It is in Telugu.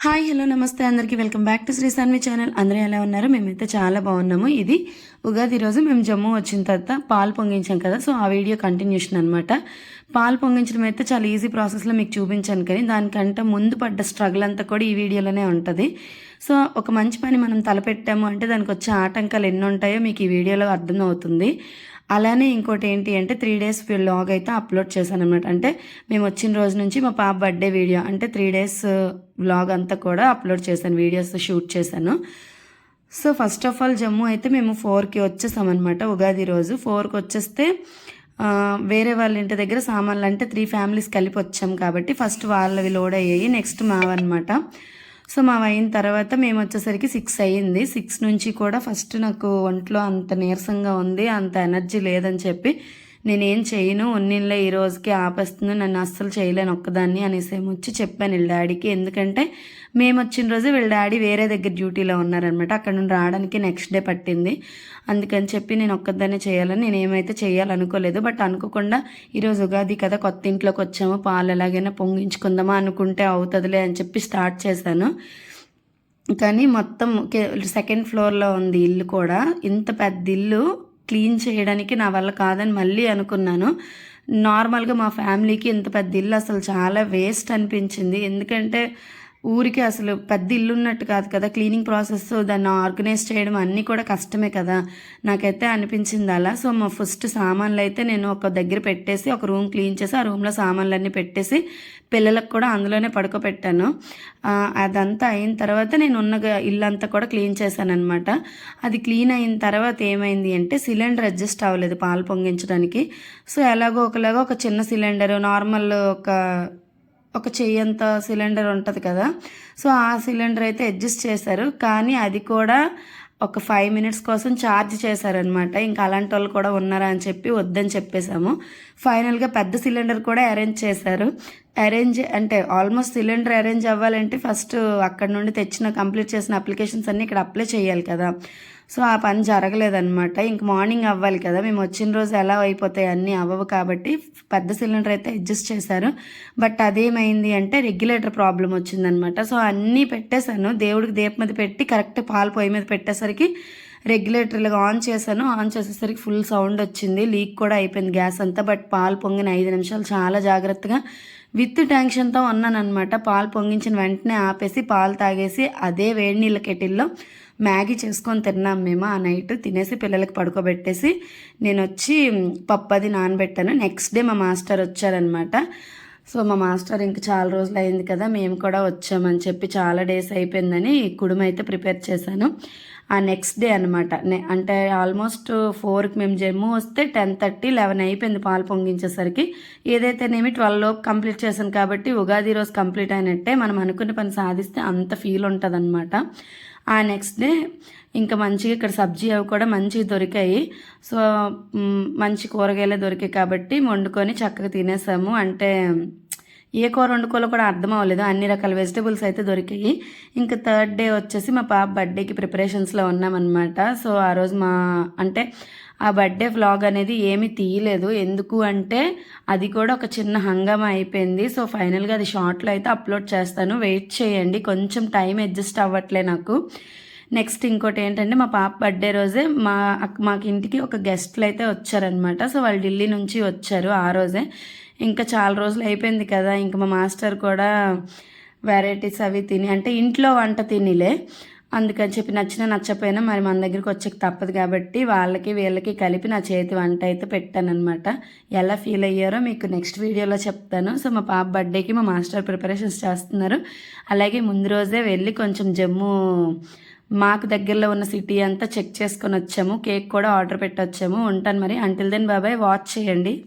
Hi hello namaste. అందరికీ welcome back to Sri Saanvi channel. అందరూ ఎలా ఉన్నారు? మేమైతే చాలా బాగున్నాము. ఇది ఉగాది రోజు మేము జమ్మూ వచ్చిన తర్వాత పాలు పొంగించాం కదా సో ఆ వీడియో కంటిన్యూషన్ అనమాట పాలు పొంగించడం అయితే చాలా ఈజీ ప్రాసెస్లో మీకు చూపించాను కానీ దానికంటే ముందు పడ్డ స్ట్రగుల్ అంతా కూడా ఈ వీడియోలోనే ఉంటుంది. సో ఒక మంచి పని మనం తలపెట్టాము అంటే దానికి వచ్చే ఆటంకాలు ఎన్ని ఉంటాయో మీకు ఈ వీడియోలో అర్థమవుతుంది. అలానే ఇంకోటి ఏంటి అంటే త్రీ డేస్ వ్లాగ్ అయితే అప్లోడ్ చేశాను అనమాట అంటే మేము వచ్చిన రోజు నుంచి మా పాప బర్త్డే వీడియో అంటే త్రీ డేస్ వ్లాగ్ అంతా కూడా అప్లోడ్ చేశాను వీడియోస్ షూట్ చేశాను. So first of all Jammu అయితే మేము ఫోర్కి వచ్చేసామన్నమాట ఉగాది రోజు. ఫోర్కి వచ్చేస్తే వేరే వాళ్ళ ఇంటి దగ్గర సామాన్లు అంటే త్రీ ఫ్యామిలీస్ కలిపి వచ్చాం కాబట్టి ఫస్ట్ వాళ్ళవి లోడ్ అయ్యాయి నెక్స్ట్ మావన్నమాట. సో మా అయిన తర్వాత మేము వచ్చేసరికి సిక్స్ అయ్యింది. సిక్స్ నుంచి కూడా ఫస్ట్ నాకు ఒంట్లో అంత నీరసంగా ఉంది అంత ఎనర్జీ లేదని చెప్పి నేనేం చేయను ఉన్నిళ్ళే ఈ రోజుకి ఆపేస్తుంది నన్ను అస్సలు చేయలేను ఒక్కదాన్ని అనేసి వచ్చి చెప్పాను వీళ్ళ డాడీకి. ఎందుకంటే మేము వచ్చిన రోజు వీళ్ళ డాడీ వేరే దగ్గర డ్యూటీలో ఉన్నారనమాట అక్కడ నుండి రావడానికి నెక్స్ట్ డే పట్టింది. అందుకని చెప్పి నేను ఒక్కదాన్నే చేయాలని నేను ఏమైతే చేయాలనుకోలేదు. బట్ అనుకోకుండా ఈరోజు ఉగాది కదా కొత్త ఇంట్లోకి వచ్చాము పాలు ఎలాగైనా పొంగించుకుందామా అనుకుంటే అవుతుందిలే అని చెప్పి స్టార్ట్ చేశాను. కానీ మొత్తం సెకండ్ ఫ్లోర్లో ఉంది ఇల్లు కూడా. ఇంత పెద్ద ఇల్లు క్లీన్ చేయడానికి నా వల్ల కాదని మళ్ళీ అనుకున్నాను. నార్మల్గా మా ఫ్యామిలీకి ఇంత పెద్ద ఇల్లు అసలు చాలా వేస్ట్ అనిపించింది. ఎందుకంటే ఊరికి అసలు పెద్ద ఇల్లు ఉన్నట్టు కాదు కదా. క్లీనింగ్ ప్రాసెస్ దాన్ని ఆర్గనైజ్ చేయడం అన్నీ కూడా కష్టమే కదా. నాకైతే అనిపించింది అలా. సో మా ఫస్ట్ సామాన్లు అయితే నేను ఒక దగ్గర పెట్టేసి ఒక రూమ్ క్లీన్ చేసి ఆ రూమ్లో సామాన్లన్నీ పెట్టేసి పిల్లలకు కూడా అందులోనే పడుకోబెట్టాను. అదంతా అయిన తర్వాత నేను ఉన్న ఇల్లంతా కూడా క్లీన్ చేశాను అనమాట అది క్లీన్ అయిన తర్వాత ఏమైంది అంటే సిలిండర్ అడ్జస్ట్ అవ్వలేదు పాలు పొంగించడానికి. సో ఎలాగో ఒకలాగో ఒక చిన్న సిలిండర్ నార్మల్ ఒక ఒక చెయ్యంత సిలిండర్ ఉంటుంది కదా. సో ఆ సిలిండర్ అయితే అడ్జస్ట్ చేశారు. కానీ అది కూడా ఒక ఫైవ్ మినిట్స్ కోసం ఛార్జ్ చేశారనమాట ఇంకా అలాంటి వాళ్ళు కూడా ఉన్నారా అని చెప్పి వద్దని చెప్పేశాము. ఫైనల్గా పెద్ద సిలిండర్ కూడా అరేంజ్ చేశారు. అరేంజ్ అంటే ఆల్మోస్ట్ సిలిండర్ అరేంజ్ అవ్వాలంటే ఫస్ట్ అక్కడ నుండి తెచ్చిన కంప్లీట్ చేసిన అప్లికేషన్స్ అన్నీ ఇక్కడ అప్లై చేయాలి కదా. సో ఆ పని జరగలేదన్నమాట. ఇంక మార్నింగ్ అవ్వాలి కదా. మేము వచ్చిన రోజు ఎలా అయిపోతాయి అన్నీ అవ్వవు కాబట్టి పెద్ద సిలిండర్ అయితే అడ్జస్ట్ చేశారు. బట్ అదేమైంది అంటే రెగ్యులేటర్ ప్రాబ్లం వచ్చిందనమాట సో అన్నీ పెట్టేశాను. దేవుడికి దీప మీద పెట్టి కరెక్ట్ పాలు పొయ్యి మీద పెట్టేసరికి రెగ్యులేటర్లుగా ఆన్ చేశాను. ఆన్ చేసేసరికి ఫుల్ సౌండ్ వచ్చింది. లీక్ కూడా అయిపోయింది గ్యాస్ అంతా. బట్ పాలు పొంగిన ఐదు నిమిషాలు చాలా జాగ్రత్తగా విత్ టెన్షన్తో ఉన్నానమాట పాలు పొంగించిన వెంటనే ఆపేసి పాలు తాగేసి అదే వేడి నీళ్ళ కెటిల్లో మ్యాగీ చేసుకొని తిన్నాం మేము ఆ నైట్. తినేసి పిల్లలకి పడుకోబెట్టేసి నేను వచ్చి పప్పు అది నానబెట్టాను. నెక్స్ట్ డే మా మాస్టర్ వచ్చారనమాట సో మా మాస్టర్ ఇంక చాలా రోజులు అయింది కదా మేము కూడా వచ్చామని చెప్పి చాలా డేస్ అయిపోయిందని కుడుమ అయితే ప్రిపేర్ చేశాను. ఆ నెక్స్ట్ డే అనమాట అంటే ఆల్మోస్ట్ ఫోర్కి మేము జమ్మూ వస్తే టెన్ థర్టీ లెవెన్ అయిపోయింది పాలు పొంగించేసరికి. ఏదైతేనేమి ట్వెల్వ్ లోపు కంప్లీట్ చేశాను కాబట్టి ఉగాది రోజు కంప్లీట్ అయినట్టే మనం అనుకున్న పని సాధిస్తే అంత ఫీల్ ఉంటుంది ఆ నెక్స్ట్ డే ఇంకా మంచిగా ఇక్కడ సబ్జీ అవి కూడా మంచిగా దొరికాయి. సో మంచి కూరగాయలే దొరికాయి కాబట్టి వండుకొని చక్కగా తినేసాము. అంటే ఏ కూర వండుకోవాలో కూడా అర్థం అవ్వలేదు. అన్ని రకాల వెజిటబుల్స్ అయితే దొరికాయి. ఇంకా థర్డ్ డే వచ్చేసి మా పాప బర్త్డేకి ప్రిపరేషన్స్లో ఉన్నామన్నమాట. సో ఆ రోజు మా అంటే ఆ బర్త్డే వ్లాగ్ అనేది ఏమీ తీయలేదు. ఎందుకు అంటే అది కూడా ఒక చిన్న హంగామా అయిపోయింది. సో ఫైనల్గా అది షార్ట్లో అయితే అప్లోడ్ చేస్తాను. వెయిట్ చేయండి. కొంచెం టైం అడ్జస్ట్ అవ్వట్లే నాకు. నెక్స్ట్ ఇంకోటి ఏంటంటే మా పాప బర్త్డే రోజే మా మాకు ఇంటికి ఒక గెస్ట్లు అయితే వచ్చారనమాట సో వాళ్ళు ఢిల్లీ నుంచి వచ్చారు ఆ రోజే. ఇంకా చాలా రోజులు అయిపోయింది కదా ఇంకా మా మాస్టర్ కూడా వెరైటీస్ అవి తిని అంటే ఇంట్లో వంట తినిలే. అందుకని చెప్పి నచ్చిన నచ్చపోయినా మరి మన దగ్గరికి వచ్చేకి తప్పదు కాబట్టి వాళ్ళకి వీళ్ళకి కలిపి నా చేతి వంట అయితే పెట్టానమాట ఎలా ఫీల్ అయ్యారో మీకు నెక్స్ట్ వీడియోలో చెప్తాను. సో మా పాప బర్త్డేకి మా మాస్టర్ ప్రిపరేషన్స్ చేస్తున్నారు. అలాగే ముందు రోజే వెళ్ళి కొంచెం జమ్మూ మాకు దగ్గరలో ఉన్న సిటీ అంతా చెక్ చేసుకొని వచ్చాము. కేక్ కూడా ఆర్డర్ పెట్టొచ్చాము. ఉంటాను మరి. అంటిల్ దెన్ బాబాయ్ వాచ్ చేయండి.